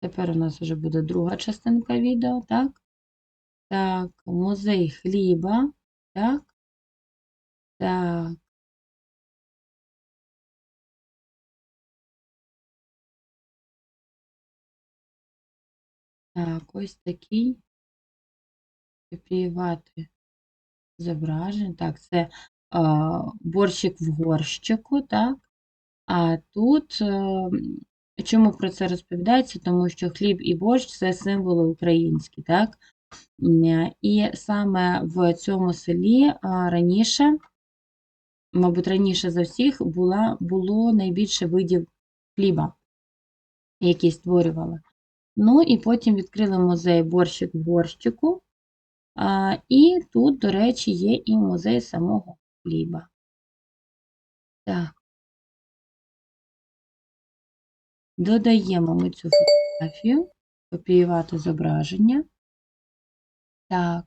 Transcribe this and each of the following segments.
Тепер у нас вже буде друга частинка відео, так? Так, музей хліба, так? Так. Так, ось такий копіювати зображення. Так, це а, борщик в горщику, так? А тут е, чому про це розповідається? Тому що хліб і борщ це символи українські, так? І саме в цьому селі раніше, мабуть, раніше за всіх була, було найбільше видів хліба, які створювали. Ну і потім відкрили музей борщик. А, і тут, до речі, є і музей самого хліба. Так. Додаємо ми цю фотографію, копіювати зображення. Так.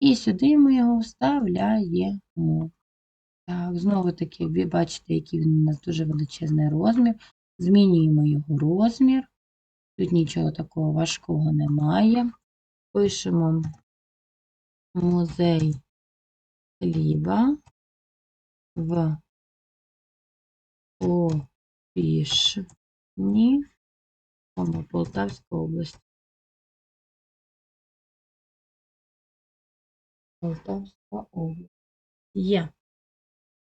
І сюди ми його вставляємо. Так, знову таки, ви бачите, який він у нас дуже величезний розмір. Змінюємо його розмір. Тут нічого такого важкого немає. Пишемо музей хліба в Опішні, Полтавська область. Полтавська область. Є.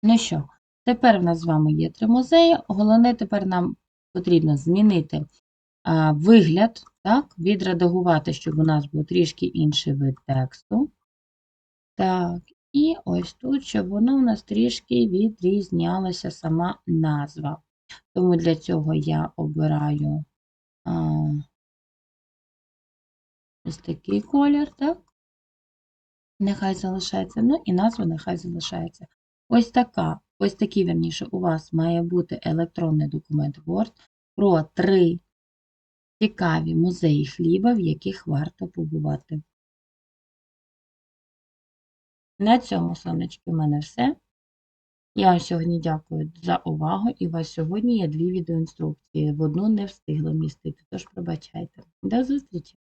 Ну що, тепер в нас з вами є три музеї. Головне, тепер нам потрібно змінити а, вигляд, так, відредагувати, щоб у нас був трішки інший вид тексту. Так, і ось тут, щоб воно у нас трішки відрізнялася сама назва. Тому для цього я обираю а, ось такий колір, так? Нехай залишається, ну і назва нехай залишається. Ось така, ось такий, верніше, у вас має бути електронний документ Word про три цікаві музеї хліба, в яких варто побувати. На цьому, сонечки, в мене все. Я сьогодні дякую за увагу, і у вас сьогодні є дві відеоінструкції. В одну не встигла містити, тож пробачайте. До зустрічі!